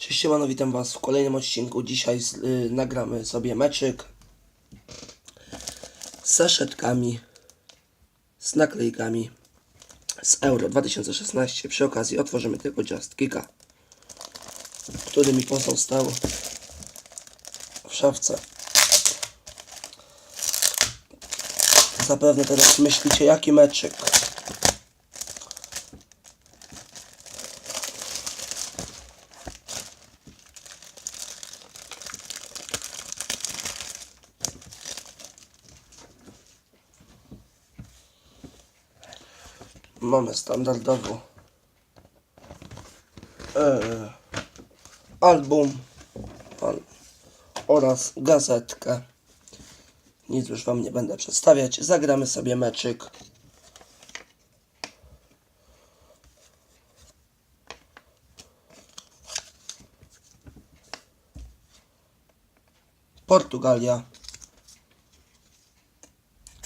Cześć, siemano, witam was w kolejnym odcinku. Dzisiaj z, y, nagramy sobie meczyk z saszetkami, z naklejkami z Euro 2016. Przy okazji otworzymy tylko Just Kika, który mi pozostał w szafce. Zapewne teraz myślicie, jaki meczyk. Mamy standardowo e, album al, oraz gazetkę. Nic już Wam nie będę przedstawiać. Zagramy sobie meczyk. Portugalia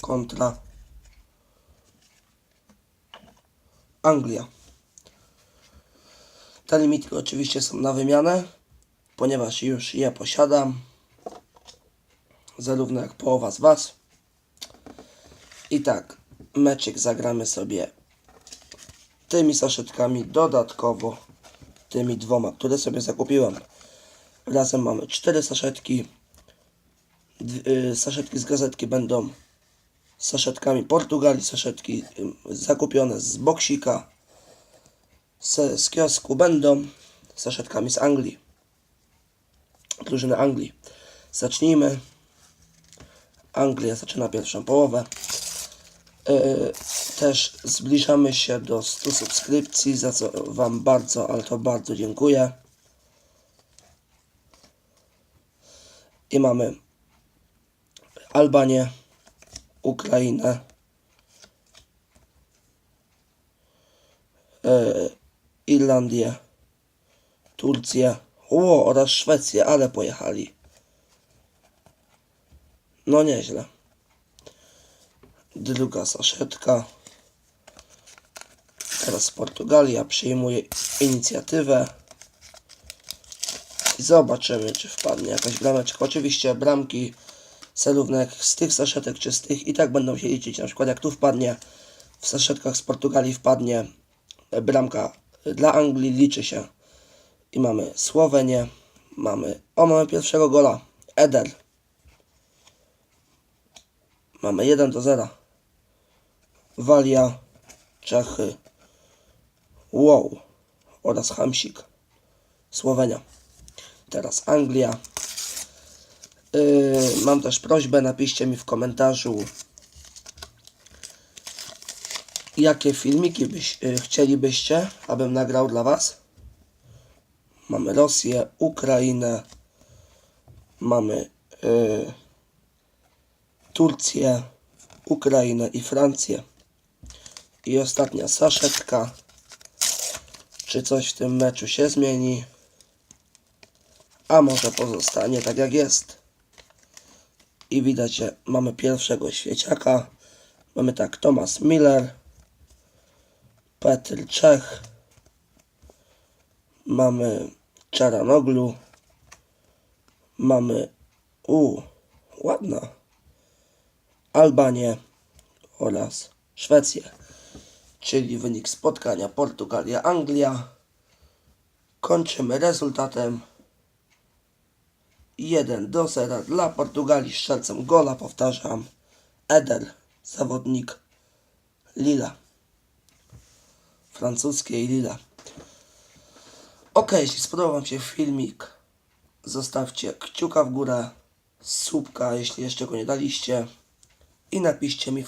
kontra Anglia. Te limity oczywiście są na wymianę, ponieważ już je posiadam, zarówno jak połowa z Was. I tak, meczyk zagramy sobie tymi saszetkami dodatkowo, tymi dwoma, które sobie zakupiłem. Razem mamy cztery saszetki. D- y, saszetki z gazetki będą saszetkami Portugalii, saszetki zakupione z boksika, z, z kiosku będą saszetkami z Anglii, drużyny Anglii. Zacznijmy. Anglia zaczyna pierwszą połowę. Yy, też zbliżamy się do 100 subskrypcji, za co Wam bardzo, ale to bardzo dziękuję. I mamy Albanię, Ukrainę, e, Irlandię, Turcję o, oraz Szwecję, ale pojechali. No nieźle. Druga saszetka. Teraz Portugalia przyjmuje inicjatywę. I zobaczymy, czy wpadnie jakaś brameczka. Oczywiście bramki zarówno jak z tych saszetek, czy z tych i tak będą się liczyć. Na przykład jak tu wpadnie, w saszetkach z Portugalii wpadnie bramka dla Anglii, liczy się. I mamy Słowenię, mamy, o mamy pierwszego gola, Eder. Mamy 1 do 0. Walia, Czechy, Wow oraz Hamsik, Słowenia. Teraz Anglia, mam też prośbę, napiszcie mi w komentarzu, jakie filmiki byś, yy, chcielibyście, abym nagrał dla Was. Mamy Rosję, Ukrainę, mamy yy, Turcję, Ukrainę i Francję. I ostatnia saszetka. Czy coś w tym meczu się zmieni? A może pozostanie tak jak jest? I widać, że mamy pierwszego świeciaka. Mamy tak Thomas Miller, Petr Czech, mamy Czaranoglu, mamy u ładna Albanię oraz Szwecję. Czyli wynik spotkania Portugalia-Anglia. Kończymy rezultatem 1 do 0 dla Portugalii strzelcem gola, powtarzam, Eder, zawodnik Lila. Francuskiej Lila. Ok, jeśli spodobał Wam się filmik, zostawcie kciuka w górę, słupka, jeśli jeszcze go nie daliście i napiszcie mi